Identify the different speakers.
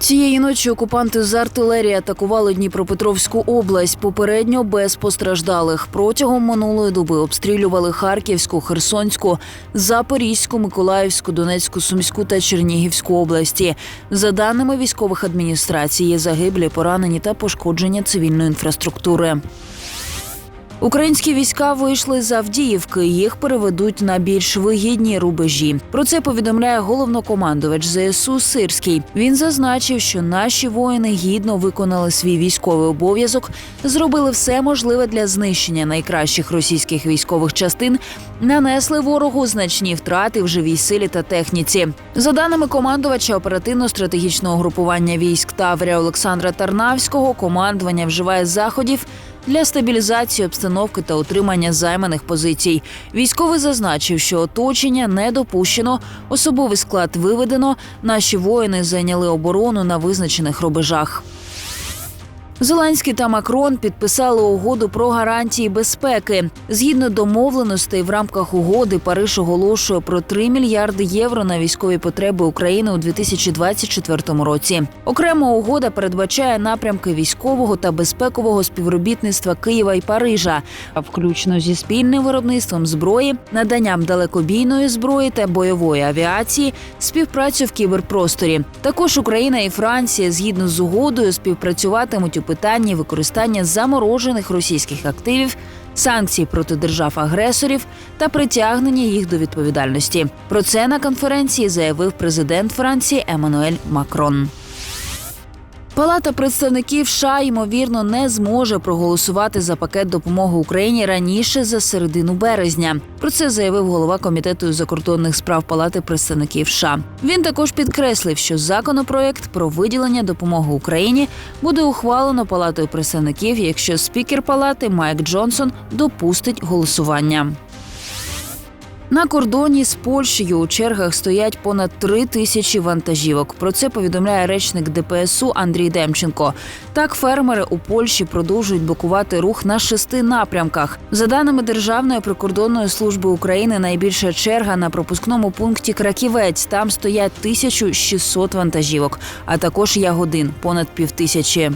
Speaker 1: Цієї ночі окупанти з артилерії атакували Дніпропетровську область. Попередньо без постраждалих. Протягом минулої доби обстрілювали Харківську, Херсонську, Запорізьку, Миколаївську, Донецьку, Сумську та Чернігівську області. За даними військових адміністрацій, є загиблі, поранені та пошкодження цивільної інфраструктури. Українські війська вийшли з Авдіївки. Їх переведуть на більш вигідні рубежі. Про це повідомляє головнокомандувач ЗСУ Сирський. Він зазначив, що наші воїни гідно виконали свій військовий обов'язок, зробили все можливе для знищення найкращих російських військових частин, нанесли ворогу значні втрати в живій силі та техніці. За даними командувача оперативно-стратегічного групування військ Таврія Олександра Тарнавського, командування вживає заходів для стабілізації обстановки та утримання займаних позицій. Військовий зазначив, що оточення не допущено, особовий склад виведено. Наші воїни зайняли оборону на визначених рубежах. Зеленський та Макрон підписали угоду про гарантії безпеки. Згідно домовленостей, в рамках угоди Париж оголошує про 3 мільярди євро на військові потреби України у 2024 році. Окрема угода передбачає напрямки військового та безпекового співробітництва Києва і Парижа, включно зі спільним виробництвом зброї, наданням далекобійної зброї та бойової авіації, співпрацю в кіберпросторі. Також Україна і Франція згідно з угодою співпрацюватимуть у питанні використання заморожених російських активів, санкцій проти держав-агресорів та притягнення їх до відповідальності. Про це на конференції заявив президент Франції Еммануель Макрон. Палата представників США ймовірно не зможе проголосувати за пакет допомоги Україні раніше за середину березня. Про це заявив голова комітету закордонних справ Палати представників США. Він також підкреслив, що законопроект про виділення допомоги Україні буде ухвалено палатою представників, якщо спікер палати Майк Джонсон допустить голосування. На кордоні з Польщею у чергах стоять понад три тисячі вантажівок. Про це повідомляє речник ДПСУ Андрій Демченко. Так, фермери у Польщі продовжують блокувати рух на шести напрямках. За даними Державної прикордонної служби України, найбільша черга на пропускному пункті Краківець. Там стоять 1600 вантажівок, а також ягодин понад півтисячі.